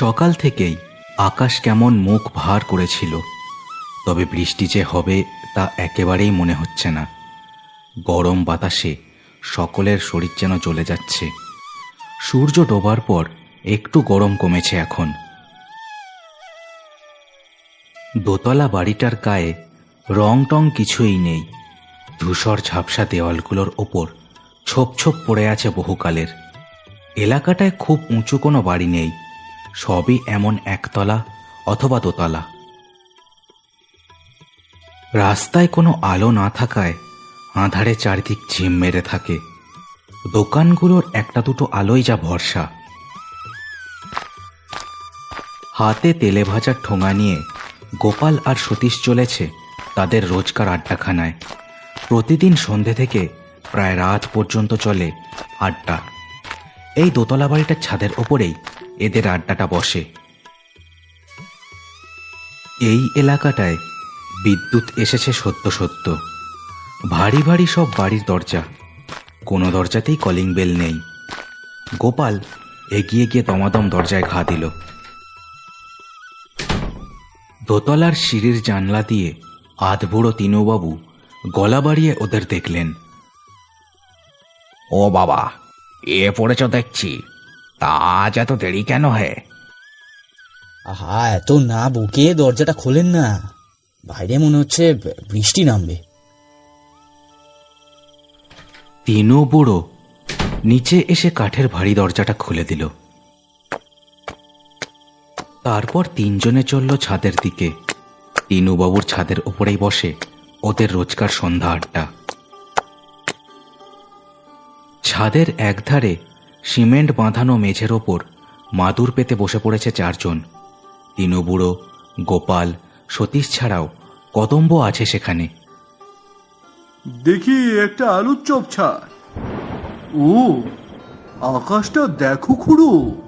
সকাল থেকেই আকাশ কেমন মুখ ভার করেছিল, তবে বৃষ্টি যে হবে তা একেবারেই মনে হচ্ছে না। গরম বাতাসে সকলের শরীর যেন চলে যাচ্ছে। সূর্য ডোবার পর একটু গরম কমেছে এখন। দোতলা বাড়িটার গায়ে রং টং কিছুই নেই। ধূসর ঝাপসা দেওয়ালগুলোর ওপর ছোপ ছোপ পড়ে আছে বহুকালের। এলাকাটায় খুব উঁচু কোনো বাড়ি নেই। সবই এমন একতলা অথবা দোতলা। রাস্তায় কোনো আলো না থাকায় আঁধারে চারিদিক ঝিম মেরে থাকে। দোকানগুলোর একটা দুটো আলোই যা ভরসা। হাতে তেলে ভাজার ঠোঙা নিয়ে গোপাল আর সতীশ চলেছে তাদের রোজকার আড্ডাখানায়। প্রতিদিন সন্ধে থেকে প্রায় রাত পর্যন্ত চলে আড্ডা। এই দোতলা বাড়িটার ছাদের ওপরেই এদের আড্ডাটা বসে। এই এলাকাটায় বিদ্যুৎ এসেছে সত্য সত্য। ভারী ভারী সব বাড়ির দরজা। কোনো দরজাতেই কলিং বেল নেই। গোপাল এগিয়ে গিয়ে দমাদম দরজায় ঘা দিল। দোতলার সিঁড়ির জানলা দিয়ে আধবুড়ো তিনুবাবু গলা বাড়িয়ে ওদের দেখলেন। ও বাবা, এ পড়েছ দেখছি। তা আজ এত দেরি কেন হে? আহা এত না বুকে দরজাটা খোলেন না। বাইরে মনে হচ্ছে বৃষ্টি নামবে। তিনু বুড়ো নিচে এসে কাঠের ভারী দরজাটা খুলে দিল। তারপর তিনজনে চলল ছাদের দিকে। তিনুবাবুর ছাদের ওপরেই বসে ওদের রোজকার সন্ধ্যা আড্ডা। ছাদের একধারে সিমেন্ট বাঁধানো মেঝের ওপর মাদুর পেতে বসে পড়েছে চারজন। তিনু বুড়ো গোপাল সতীশ ছাড়াও কদম্ব আছে সেখানে। দেখি একটা আলুর চপ ছাড়। ও আকাশটা দেখো খুড়ো।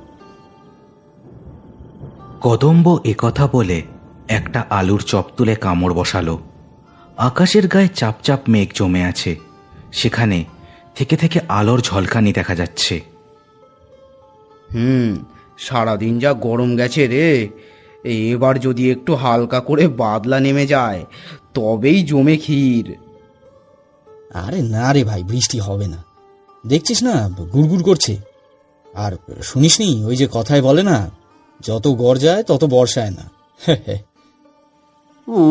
কদম্ব একথা বলে একটা আলুর চপ তুলে কামড় বসালো। আকাশের গায়ে চাপ চাপ মেঘ জমে আছে। সেখানে থেকে থেকে আলোর ঝলকানি দেখা যাচ্ছে। হুম সারাদিন যা গরম গেছে রে। এবার যদি একটু হালকা করে বাদলা নেমে যায় তবেই জমে ক্ষীর। আরে না রে ভাই বৃষ্টি হবে না। দেখছিস না গুড়গুড় করছে। আর শুনিসনি ওই যে কথায় বলে না যত গরজায় তত বর্ষায় না। ও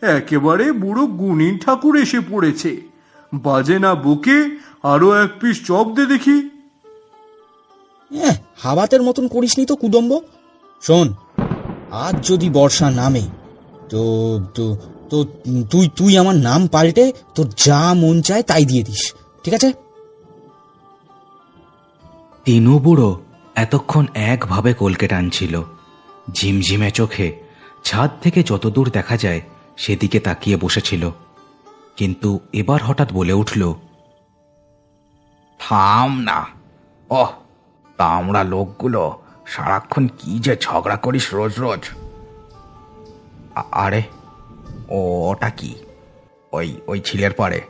একেবারে বুড়ো গুণিন ঠাকুর এসে পড়েছে। বাজে না বুকে আরও এক পিস চপ দে দেখি। এহ, হাবাতের মতন করিসনি তো কুদম্ব। শোন আজ যদি বর্ষা নামে তো তো তো তুই তুই আমার নাম পাল্টে তোর যা মন চায় তাই দিয়ে দিস ঠিক আছে? তিনু বুড়ো এতক্ষণ একভাবে কলকে টানছিল। ঝিমঝিমে চোখে ছাদ থেকে যতদূর দেখা যায় সেদিকে তাকিয়ে বসেছিল। কিন্তু এবার হঠাৎ বলে উঠল থাম না ওহ তা আমরা লোকগুলো সারাক্ষণ কি যে ঝগড়া করিস রোজ রোজ? আরে ওটা কি? ওই ওই ছিলের পারে।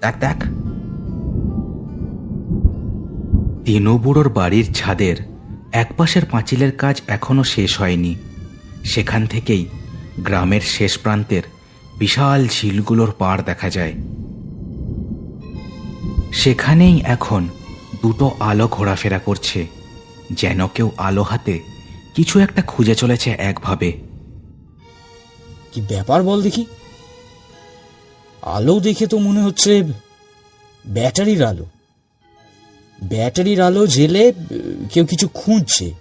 দেখ দেখ। তিনু বুড়োর বাড়ির ছাদের একপাশের পাঁচিলের কাজ এখনও শেষ হয়নি। সেখান থেকেই গ্রামের শেষ প্রান্তের বিশাল ঝিলগুলোর পাড় দেখা যায়। সেখানেই এখন দুটো আলো ঘোরাফেরা করছে। যেন কেউ আলো হাতে কিছু একটা খুঁজে চলেছে একভাবে। কি ব্যাপার বল দেখি? আলো দেখে তো মনে হচ্ছে ব্যাটারির আলো। ব্যাটারির আলো জেলে কেউ কিছু খুঁজছে।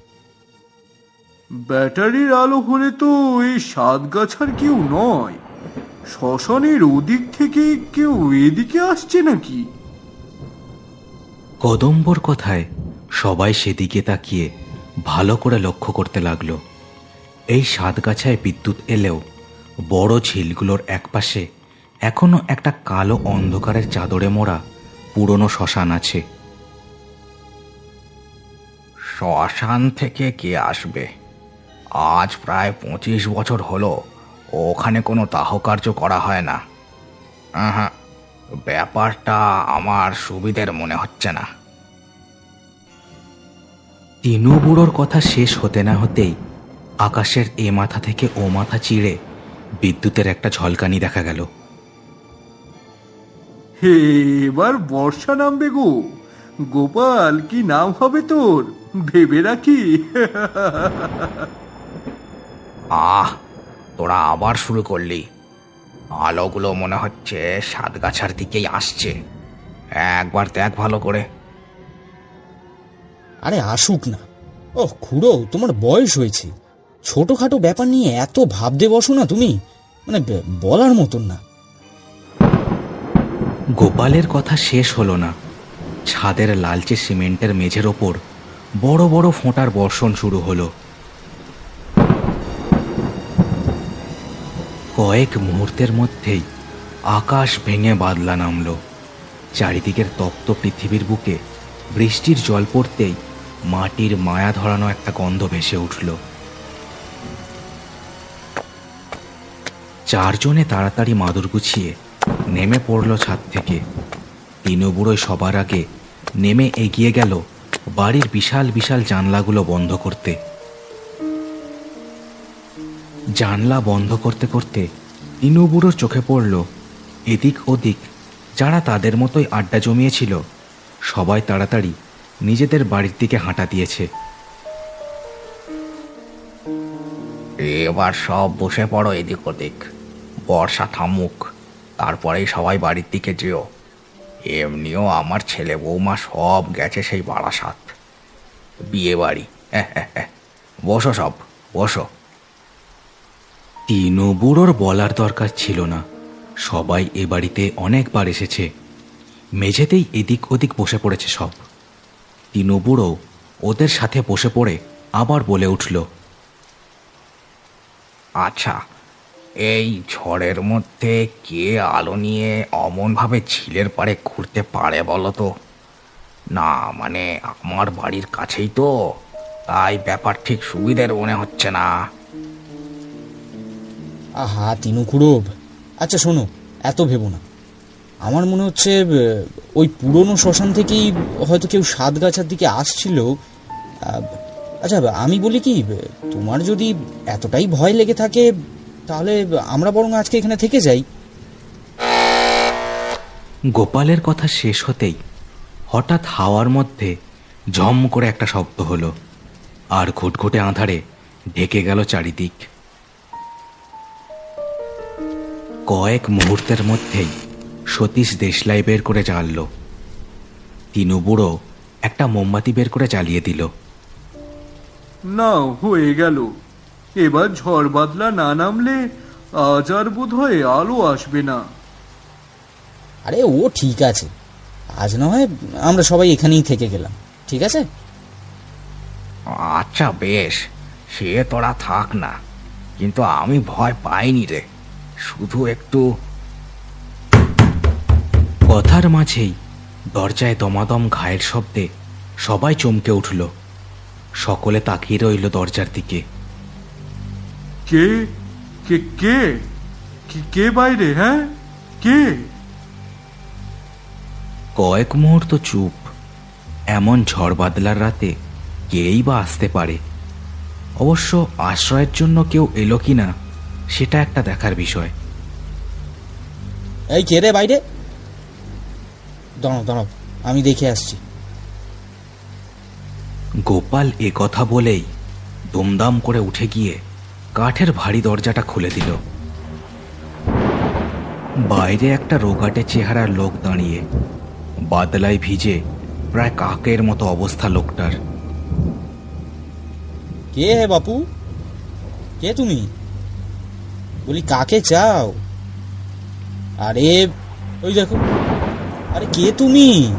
ব্যাটারির আলো হলে তো এই সাত গাছার কেউ নয়। শ্মশানের ওদিক থেকে কেউ এদিকে আসছে নাকি? কদম্বর কথায় সবাই সেদিকে তাকিয়ে ভালো করে লক্ষ্য করতে লাগল। এই সাতগাছায় বিদ্যুৎ এলেও বড় ঝিলগুলোর একপাশে এখনও একটা কালো অন্ধকারের চাদরে মোড়া পুরনো শ্মশান আছে। শ্মশান থেকে কে আসবে? আজ প্রায় পঁচিশ বছর হলো ওখানে কোনো দাহকার্য করা হয় না। আহা, ব্যাপারটা আমার সুবিধের মনে হচ্ছে না। তিনু বুড়োর কথা শেষ হতে না হতেই আকাশের এ মাথা থেকে ও মাথা চিড়ে বিদ্যুতের একটা ঝলকানি দেখা গেল। হে এবার বর্ষা নামবে গো। গোপাল কি নাম হবে তোর? ভেবে রাখি। আহ তোরা আবার শুরু করলি। আলোগুলো মনে হচ্ছে সাতগাছার দিকেই আসছে। একবার দেখ ভালো করে। আরে আসুক না। ও, খুড়ো, তোমার বয়স হয়েছে। ছোটখাটো ব্যাপার নিয়ে এত ভাবতে বসো না তুমি। মানে বলার মতন না। গোপালের কথা শেষ হলো না। ছাদের লালচে সিমেন্টের মেঝের ওপর বড় বড় ফোঁটার বর্ষণ শুরু হলো। কয়েক মুহূর্তের মধ্যেই আকাশ ভেঙে বাদলা নামলো। চারিদিকের তপ্ত পৃথিবীর বুকে বৃষ্টির জল পড়তেই মাটির মায়া ধরানো একটা গন্ধ ভেসে উঠল। চারজনে তাড়াতাড়ি মাদুর গুছিয়ে নেমে পড়ল ছাদ থেকে। তিনু বুড়োই সবার আগে নেমে এগিয়ে গেল বাড়ির বিশাল বিশাল জানলাগুলো বন্ধ করতে। জানলা বন্ধ করতে করতে তিনু বুড়োর চোখে পড়ল এদিক ওদিক যারা তাদের মতোই আড্ডা জমিয়েছিল। সবাই তাড়াতাড়ি নিজেদের বাড়ির দিকে হাঁটা দিয়েছে। এবার সব বসে পড়ো এদিক ওদিক। বর্ষা থামুক তারপরেই সবাই বাড়ির দিকে যেও। এমনিও আমার ছেলে বৌমা সব গেছে সেই বারাসাত। বিয়ে বাড়ি বসো সব বসো। তিনু বুড়োর বলার দরকার ছিল না। সবাই এ বাড়িতে অনেকবার এসেছে। মেঝেতেই এদিক ওদিক বসে পড়েছে সব। তিনু বুড়ো ওদের সাথে বসে পড়ে আবার বলে উঠল আচ্ছা এই ঝড়ের মধ্যে কে আলো নিয়ে অমনভাবে ঝিলের পাড়ে ঘুরতে পারে বলো তো? না মানে আমার বাড়ির কাছেই তো। তাই ব্যাপার ঠিক সুবিধের মনে হচ্ছে না। আহা তিনু খুড়ো আচ্ছা শোনো, এত ভেবো না। আমার মনে হচ্ছে ওই পুরনো শ্মশান থেকেই হয়তো কেউ সাতগাছার দিকে আসছিল। আচ্ছা আমি বলি কি তোমার যদি এতটাই ভয় লেগে থাকে, তাহলে আমরা বরং আজকে এখানে থেকে যাই। গোপালের কথা শেষ হতেই হঠাৎ হাওয়ার মধ্যে ঝম করে একটা শব্দ হলো, আর ঘুটঘুটে আঁধারে ঢেকে গেল চারিদিক। কয়েক মুহূর্তের মধ্যেই সতীশ দেশলাই বের করে জ্বালল তিনু বুড়ো একটা মোমবাতি বের করে জ্বালিয়ে দিল। না হয়ে গেল। এবার ঝড় বাদলা না নামলে আজ আর বোধ হয় আলো আসবে না। আরে ও ঠিক আছে। আজ না হয় আমরা সবাই এখানেই থেকে গেলাম। ঠিক আছে? আচ্ছা বেশ। সে তোরা থাক না। কিন্তু আমি ভয় পাইনি রে। শুধু একটু কথার মাঝেই দরজায় দমাদম ঘায়ের শব্দে সবাই চমকে উঠল। সকলে তাকিয়ে রইল দরজার দিকে। কে? কে কে? কে- কে বাইরে হ্যাঁ? কে? কয়েক মুহূর্ত চুপ এমন ঝড় বাদলার রাতে কেই বা আসতে পারে? অবশ্য আশ্রয়ের জন্য কেউ এলো কি না সেটা একটা দেখার বিষয়। এই কে রে বাইরে? দাঁড়াও দাঁড়াও আমি দেখে আসছি। গোপাল এ কথা বলেই দুমদাম করে উঠে গিয়ে কাঠের ভারী দরজাটা খুলে দিল। বাইরে একটা রোগাটে চেহারার লোক দাঁড়িয়ে বাদলায় ভিজে প্রায় কাকের মতো অবস্থা লোকটার। কে হে বাপু? কে তুমি? বলি কাকে চাও? আরে ওই দেখো আরে কে তুমি?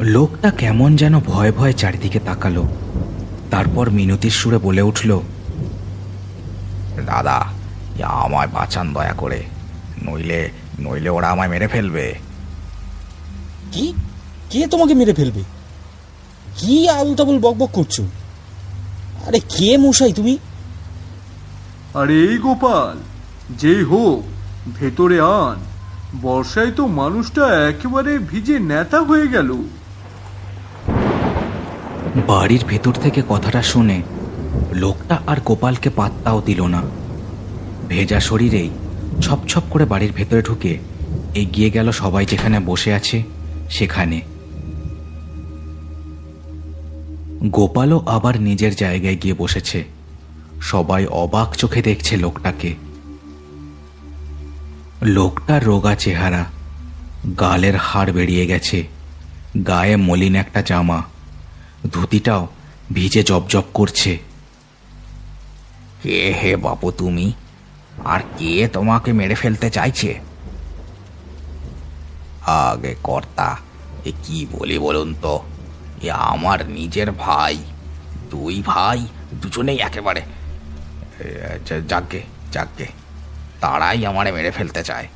লোকটা কেমন যেন ভয়ে ভয়ে চারিদিকে তাকালো। তারপর মিনতির সুরে বলে উঠল দাদা আমায় বাঁচান দয়া করে। নইলে নইলে ওরা আমায় মেরে ফেলবে। কি? কে তোমাকে মেরে ফেলবে? কি আবুল তাবুল বক বক করছ? আরে কে মশাই তুমি? আরে এই গোপাল যেই হোক ভেতরে আন। বর্ষায় তো মানুষটা একেবারে ভিজে নেতা হয়ে গেল। বাড়ির ভেতর থেকে কথাটা শুনে লোকটা আর গোপালকে পাত্তাও দিল না। ভেজা শরীরেই ছপছপ করে বাড়ির ভেতরে ঢুকে এগিয়ে গেল সবাই যেখানে বসে আছে সেখানে। গোপালও আবার নিজের জায়গায় গিয়ে বসেছে। সবাই অবাক চোখে দেখছে লোকটাকে। লোকটার রোগা চেহারা। গালের হাড় বেরিয়ে গেছে। গায়ে মলিন একটা জামা। ধুতিটাও ভিজে জবজব করছে। কে হে বাপু তুমি আর কে তোমাকে মেরে ফেলতে চাইছে? আগে কর্তা এ কি বলি বলুন তো? এ আমার নিজের ভাই দুই ভাই দুজনেই একেবারে এ, যা- যাকগে যাকগে তারাই আমারে মেরে ফেলতে চায়।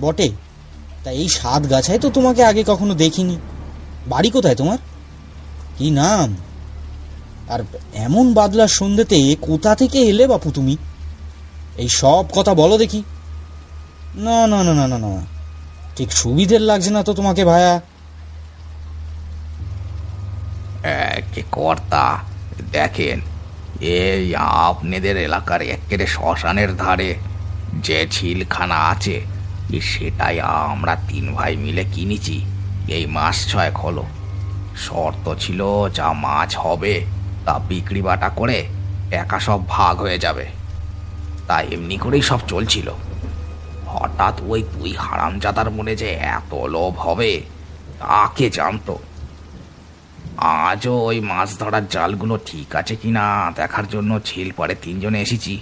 বটে তা এই সাত গাছায় তো তোমাকে আগে কখনো দেখিনি। বাড়ি কোথায় তোমার? কি নাম? আর এমন বাদলার সন্ধ্যেতে কোথা থেকে এলে বাপু তুমি? এই সব কথা বলো দেখি। না না না না না না ঠিক সুবিধের লাগছে না তো তোমাকে ভায়া। একে কর্তা? দেখেন এই আপনাদের এলাকার একেবারে শ্মশানের ধারে যে ঝিলখানা আছে, সেটাই আমরা তিন ভাই মিলে কিনেছি। এই মাস ছয়েক হলো। শর্ত ছিল, যা মাছ হবে, তা বিক্রি বাটা করে একা সব ভাগ হয়ে যাবে। তা এমনি করেই সব চলছিল। হঠাৎ ওই দুই হারামজাদার মনে যে এত লোভ হবে, তাকে জানতো। আজও ওই মাছ ধরার জালগুলো ঠিক আছে কিনা দেখার জন্য ঝিল পরে তিনজনে এসেছি।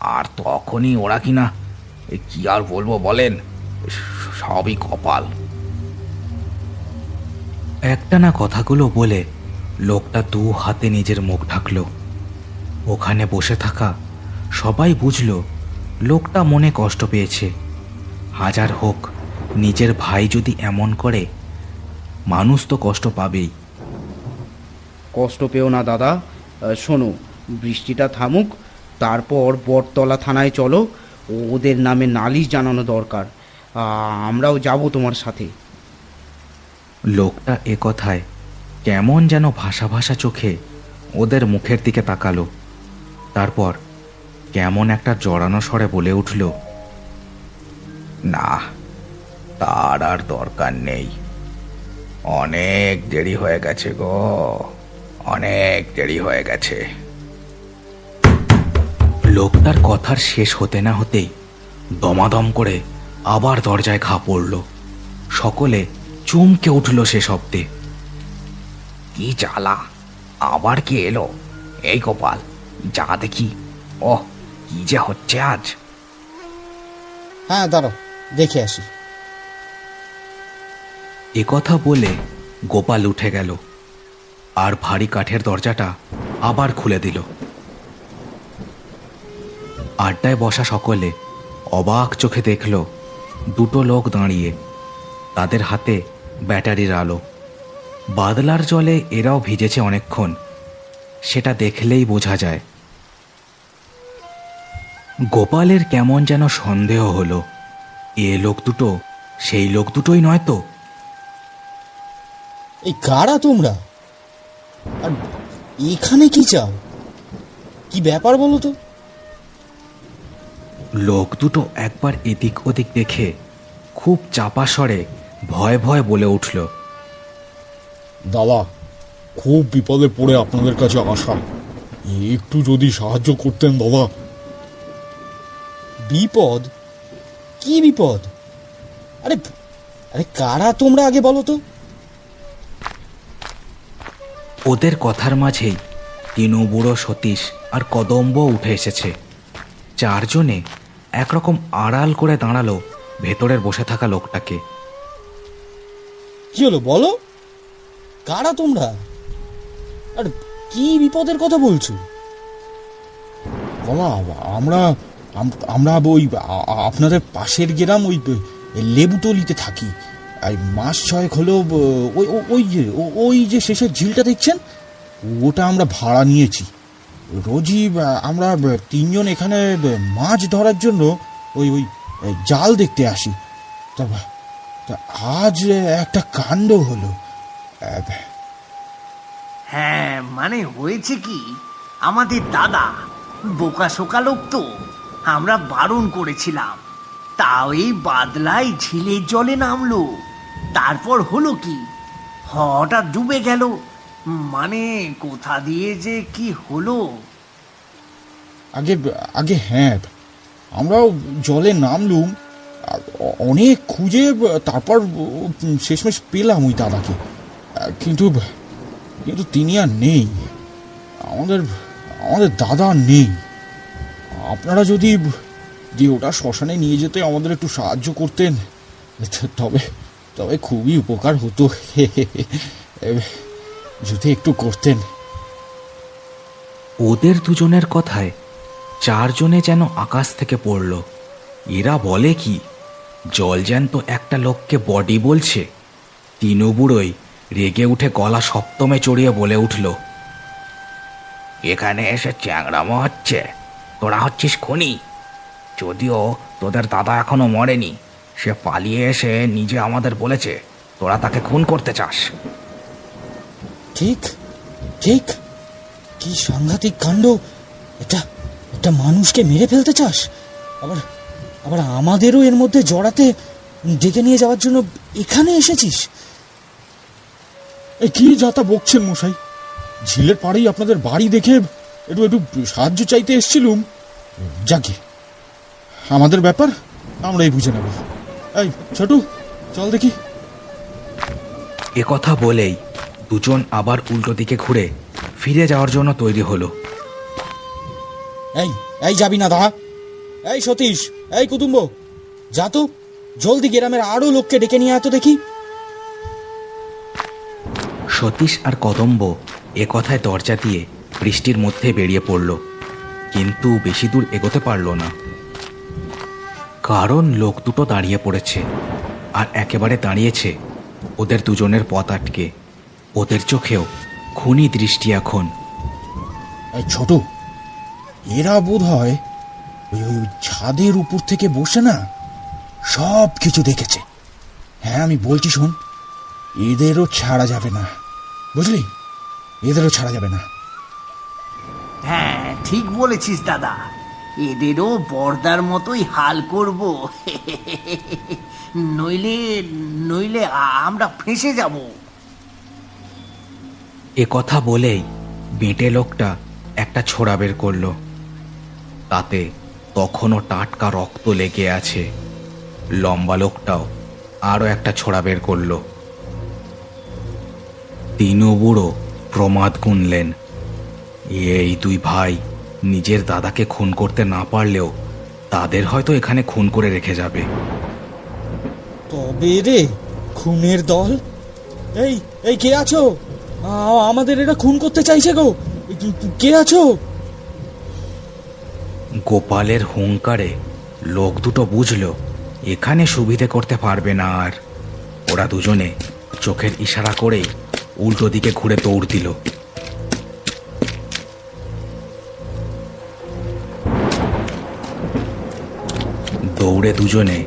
আর তখনই ওরা কিনা কি আর বলব বলেন, সবই কপাল। একটানা কথাগুলো বলে লোকটা দু হাতে নিজের মুখ ঢাকলো। ওখানে বসে থাকা সবাই বুঝল লোকটা মনে কষ্ট পেয়েছে। হাজার হোক, নিজের ভাই যদি এমন করে মানুষ তো কষ্ট পাবেই। কষ্ট পেও না দাদা। শোনো বৃষ্টিটা থামুক তারপর বটতলা থানায় চলো। ওদের নামে নালিশ জানানো দরকার। আমরাও যাব তোমার সাথে। লোকটা এ কথায় কেমন যেন ভাষা ভাষা চোখে ওদের মুখের দিকে তাকালো। তারপর কেমন একটা জড়ানো স্বরে বলে উঠল না তার আর দরকার নেই। অনেক দেরি হয়ে গেছে গো। অনেক দেরি হয়ে গেছে। লোকটার কথার শেষ হতে না হতেই দমাদম করে আবার দরজায় ঘা পড়ল। সকলে চমকে উঠল সে শব্দে। কি জ্বালা? আবার কে এলো? এই গোপাল যা দেখি। ওহ কি যে হচ্ছে আজ? হ্যাঁ দাঁড়াও দেখে আসি। কথা বলে গোপাল উঠে গেল, আর ভারী কাঠের দরজাটা আবার খুলে দিল। আড্ডায় বসা সকলে অবাক চোখে দেখল, দুটো লোক দাঁড়িয়ে, তাদের হাতে ব্যাটারির আলো। বাদলার জলে এরাও ভিজেছে অনেকক্ষণ, সেটা দেখলেই বোঝা যায়। গোপালের কেমন যেন সন্দেহ হলো, এ লোক দুটো, সেই লোক দুটোই নয় তো? এই কারা তোমরা? আর এখানে কি চাও? কি ব্যাপার বলো তো? লোক দুটো একবার এদিক ওদিক দেখে খুব চাপা স্বরে ভয় ভয় বলে উঠল। দাদা খুব বিপদে পড়ে আপনাদের কাছে আসা। একটু যদি সাহায্য করতেন দাদা। বিপদ? কি বিপদ? আরে আরে কারা তোমরা আগে বলো তো? ওদের কথার মাঝেই বুড়ো সতীশ আর কদম্ব উঠে এসেছে। চারজনে একরকম আড়াল করে দাঁড়াল ভেতরের বসে থাকা লোকটাকে। কি হলো, বলো? কারা তোমরা? আর কি বিপদের কথা বলছো? বাবা, আমরা আমরা ওই আপনাদের পাশের গ্রাম ওই লেবুতলিতে থাকি। আর মাস ছয়েক হলো ওই ওই যে ওই যে শেষের ঝিলটা দেখছেন? ওটা আমরা ভাড়া নিয়েছি। রোজই আমরা তিনজন এখানে মাছ ধরার জন্য ওই ওই জাল দেখতে আসি। তা তা আজ একটা কাণ্ড হলো। হ্যাঁ মানে হয়েছে কি? আমাদের দাদা বোকা শোকা লোক তো আমরা বারণ করেছিলাম। তাও এই বাদলায় ঝিলের জলে নামলো। তারপর হলো কি? হঠাৎ ডুবে গেল। মানে কোথা দিয়ে যে কি হলো? আগে আগে হ্যাঁ আমরাও জলে নামলুম। অনেক খুঁজে তারপর শেষমেশ পেলাম ওই দাদাকে। কিন্তু কিন্তু তিনি আর নেই। আমাদের আমাদের দাদা নেই। আপনারা যদি যে ওটা শ্মশানে নিয়ে যেতে আমাদের একটু সাহায্য করতেন। তবে তবে খুবই উপকার হতো। যদি একটু করতেন। ওদের দুজনের কথায় চারজনে যেন আকাশ থেকে পড়ল। এরা বলে কি জলজ্যান্ত একটা লোককে বডি বলছে। তিনু বুড়োই রেগে উঠে গলা সপ্তমে চড়িয়ে বলে উঠল, এখানে এসে চ্যাংড়ামো হচ্ছে। তোরা হচ্ছিস খনি। যদিও তোদের দাদা এখনও মরেনি সে পালিয়ে এসে নিজে আমাদের বলেছে তোরা তাকে খুন করতে চাস। ঠিক ঠিক। কি সাংঘাতিক কাণ্ড। এটা একটা মানুষকে মেরে ফেলতে চাস? আবার আবার আমাদেরও এর মধ্যে জড়াতে ডেকে নিয়ে যাওয়ার জন্য এখানে এসেছিস? এ কি যাতা বকছেন মশাই? ঝিলের পাড়েই আপনাদের বাড়ি দেখে একটু একটু সাহায্য চাইতে এসছিলুম। যাকে আমাদের ব্যাপার আমরাই বুঝে নেব। এই ছোটু চল দেখি। এ কথা বলেই দুজন আবার উল্টো দিকে ঘুরে ফিরে যাওয়ার জন্য তৈরি হলো। এই এই যাবি না দাঁড়া এই সতীশ এই কুটুম্ব যা তো। জলদি গ্রামের আরও লোককে ডেকে নিয়ে এত দেখি। সতীশ আর কদম্ব এ কথায় দরজা দিয়ে বৃষ্টির মধ্যে বেরিয়ে পড়ল কিন্তু বেশি দূর এগোতে পারল না। কারণ লোক দুটো দাঁড়িয়ে পড়েছে আর একেবারে দাঁড়িয়েছে ওদের দুজনের পথ আটকে। ওদের চোখেও খুনি দৃষ্টি এখন। ছোট এরা বোধ হয় ওই ওই ছাদের উপর থেকে বসে না সব কিছু দেখেছে। হ্যাঁ আমি বলছি শোন এদেরও ছাড়া যাবে না। বুঝলি? এদেরও ছাড়া যাবে না। হ্যাঁ ঠিক বলেছিস দাদা। এদেরও বর্দার মতোই হাল করব। নইলে নইলে আমরা ফেঁসে যাব। এ কথা বলেই বেঁটে লোকটা একটা ছোড়া বের করল। তাতে তখনও টাটকা রক্ত লেগে আছে। লম্বা লোকটাও আরও একটা ছোড়া বের করল। তিনু বুড়ো প্রমাদ গুনলেন, এই দুই ভাই নিজের দাদাকে খুন করতে না পারলেও তাদের হয়তো এখানে খুন করে রেখে যাবে। তবে রে খুনের দল? এই এই কে আছো? আমাদের এরা খুন করতে চাইছে গো। কে আছো? গোপালের হুঙ্কারে লোক দুটো বুঝল এখানে সুবিধে করতে পারবে না আর। ওরা দুজনে চোখের ইশারা করেই উল্টো দিকে ঘুরে দৌড় দিল। দৌড়ে দুজনে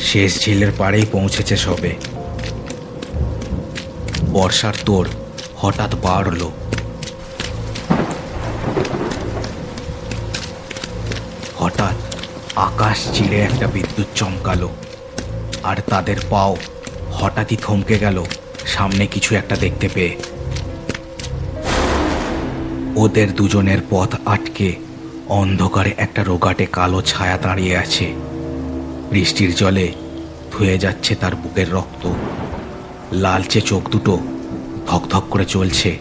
শেষ ঝিলের পাড়েই পৌঁছেছে সবে। বর্ষার তোর হঠাৎ বাড়লো। হঠাৎ আকাশ চিড়ে একটা বিদ্যুৎ চমকালো, আর তাদের পাও হঠাৎই থমকে গেল সামনে কিছু একটা দেখতে পেয়ে। ওদের দুজনের পথ আটকে অন্ধকারে একটা রোগাটে কালো ছায়া দাঁড়িয়ে আছে। বৃষ্টির জলে ধুয়ে যাচ্ছে তার বুকের রক্ত। লালচে চোখ দুটো ধকধক করে চলছে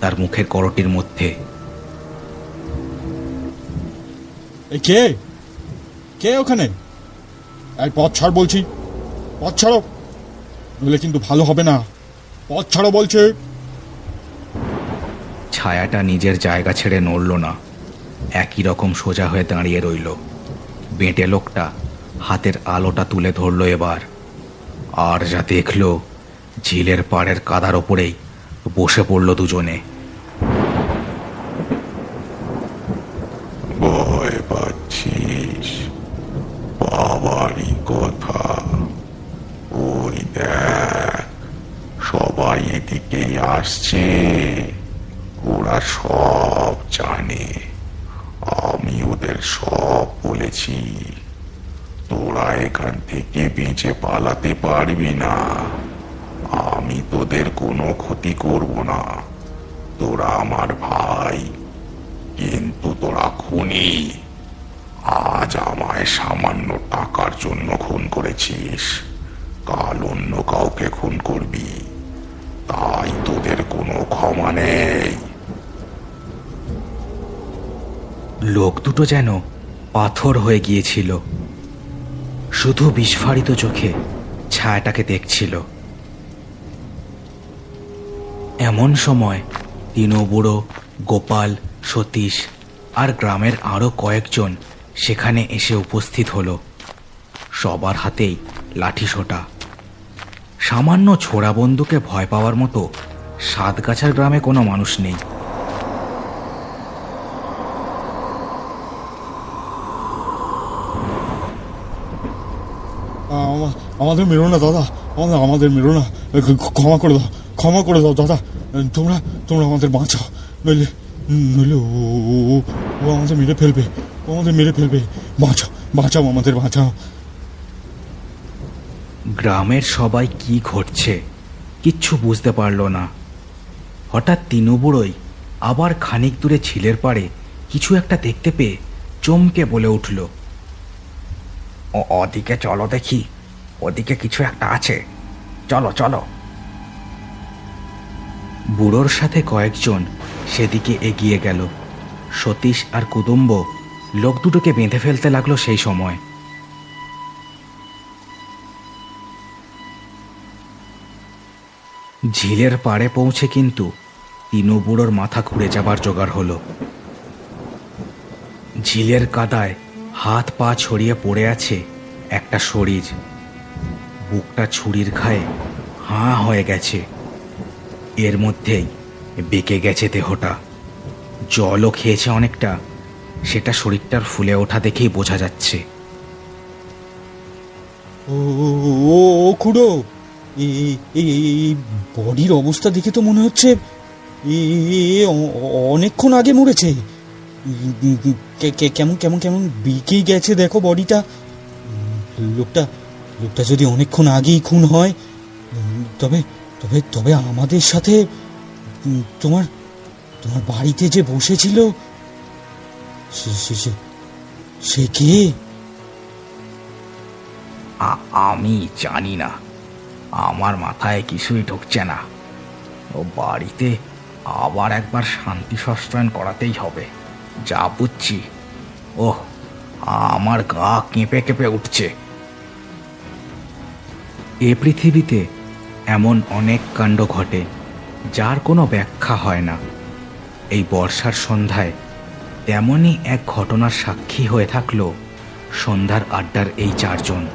তার মুখের করটির মধ্যে। কে? কে ওখানে? এই পথ ছাড় বলছি। পথ ছাড়ো। নইলে কিন্তু ভালো হবে না। পথ ছাড়ো বলছে। ছায়াটা নিজের জায়গা ছেড়ে নড়ল না। একই রকম সোজা হয়ে দাঁড়িয়ে রইল। বেঁটে লোকটা হাতের আলোটা তুলে ধরল এবার। আর যা দেখল, ঝিলের পাড়ের কাদার ওপরেই বসে পড়ল দুজনে ভয় পাচ্ছিস বাবারই কথা ওই দেখ সবাই এদিকে ওরা সব জানে আমি ওদের সব বলেছি তোরা এখান বেঁচে পালাতে পারবি না। আমি তোদের কোনো ক্ষতি করব না। তোরা আমার ভাই, কিন্তু তোরা খুনি। আজ আমায় সামান্য টাকার জন্য খুন করেছিস। কাল অন্য কাউকে খুন করবি। তাই তোদের কোনো ক্ষমা নেই। লোক দুটো যেন পাথর হয়ে গিয়েছিল। শুধু বিস্ফারিত চোখে ছায়াটাকে দেখছিল। এমন সময় বুড়ো, গোপাল, সতীশ আর গ্রামের আরও কয়েকজন সেখানে এসে উপস্থিত হলো। সবার হাতেই লাঠি সোটা সামান্য ছোড়া বন্দুকে ভয় পাওয়ার মতো সাতগাছার গ্রামে কোনো মানুষ নেই আমা- আমাদের মেরো না, দাদা। আমাদের আমাদের মেরো না। ক্ষমা করে দাও, ক্ষমা করে দাও, দাদা। তোমরা তোমরা আমাদের বাঁচাও। নইলে নইলে ও, ও- আমাদের মেরে ফেলবে। ও আমাদের মেরে ফেলবে। বাঁচাও বাঁচাও, আমাদের বাঁচাও। গ্রামের সবাই কি ঘটছে কিচ্ছু বুঝতে পারল না। হঠাৎ তিনুবুড়োই আবার খানিক দূরে ঝিলের পাড়ে কিছু একটা দেখতে পেয়ে চমকে বলে উঠল ওদিকে চলো দেখি। ওদিকে কিছু একটা আছে। চলো চলো। বুড়োর সাথে কয়েকজন সেদিকে এগিয়ে গেল। সতীশ আর কুদুম্ব লোক দুটোকে বেঁধে ফেলতে লাগল সেই সময়। ঝিলের পাড়ে পৌঁছে কিন্তু তিনু বুড়োর মাথা ঘুরে যাবার জোগাড় হলো। ঝিলের কাদায় হাত পা ছড়িয়ে পড়ে আছে একটা শরীর। বুকটা ছুরির খায়ে হাঁ হয়ে গেছে। এর মধ্যেই বেঁকে গেছে দেহটা। জলও খেয়েছে অনেকটা। সেটা শরীরটার ফুলে ওঠা দেখেই বোঝা যাচ্ছে। ও খুড়ো! এই বডির অবস্থা দেখে তো মনে হচ্ছে অনেকক্ষণ আগে মরেছে। কেমন কেমন কেমন বিকেই গেছে দেখো বডিটা। লোকটা লোকটা যদি অনেকক্ষণ আগেই খুন হয় তবে তবে তবে আমাদের সাথে তোমার তোমার বাড়িতে যে বসেছিল, সে- কে? আমি জানি না। আমার মাথায় কিছুই ঢুকছে না। ও বাড়িতে আবার একবার শান্তি সস্তায়ন করাতেই হবে। যা বুঝছি। ওহ, আমার গা কেঁপে কেঁপে উঠছে। এ পৃথিবীতে এমন অনেক কাণ্ড ঘটে, যার কোনো ব্যাখ্যা হয় না। এই বর্ষার সন্ধ্যায় তেমনই এক ঘটনার সাক্ষী হয়ে থাকল সন্ধ্যার আড্ডার এই চারজন।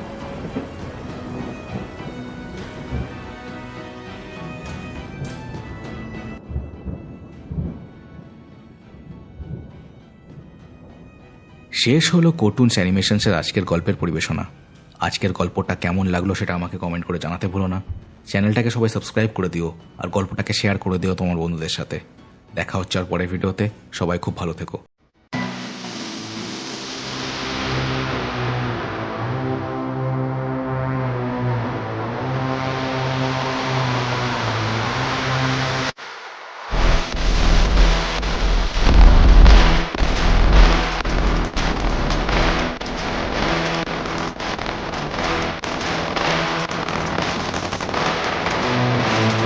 শেষ হলো কার্টুনস অ্যানিমেশনসের আজকের গল্পের পরিবেশনা। আজকের গল্পটা কেমন লাগল সেটা আমাকে কমেন্ট করে জানাতে ভুলো না। চ্যানেলটাকে সবাই সাবস্ক্রাইব করে দিও আর গল্পটাকে শেয়ার করে দিও তোমার বন্ধুদের সাথে। দেখা হচ্ছে আর পরের ভিডিওতে সবাই খুব ভালো থেকো।